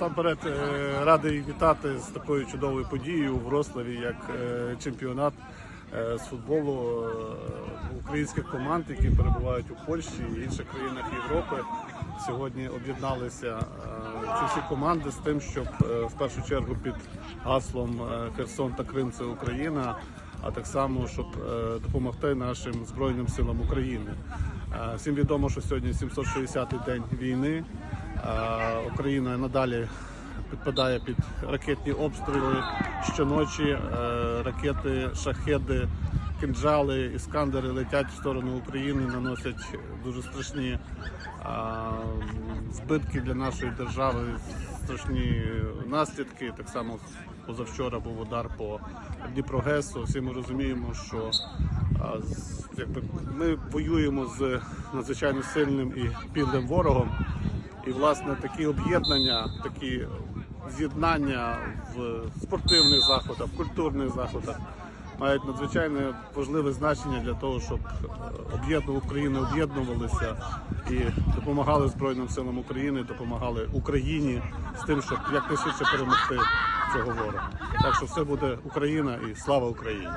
насамперед е, радий вітати з такою чудовою подією у Врославі, як е, чемпіонат е, з футболу українських команд, які перебувають у Польщі і інших країнах Європи. Сьогодні об'єдналися ці всі команди з тим, щоб в першу чергу під гаслом Херсон та Крим це Україна, а так само, щоб допомогти нашим Збройним силам України. Всім відомо, що сьогодні 760-й день війни. Е, Україна надалі підпадає під ракетні обстріли щоночі. е, Ракети, шахеди, кинджали, іскандери летять в сторону України, наносять дуже страшні збитки для нашої держави, страшні наслідки. Так само позавчора був удар по Дніпрогесу. Всі ми розуміємо, що якби, ми воюємо з надзвичайно сильним і підлим ворогом. І власне такі об'єднання, такі з'єднання в спортивних заходах, в культурних заходах мають надзвичайно важливе значення для того, щоб е, об'єднували Україну, об'єднувалися і допомагали Збройним силам України, допомагали Україні з тим, щоб якнайшвидше перемогти цього ворога. Так що все буде Україна і слава Україні!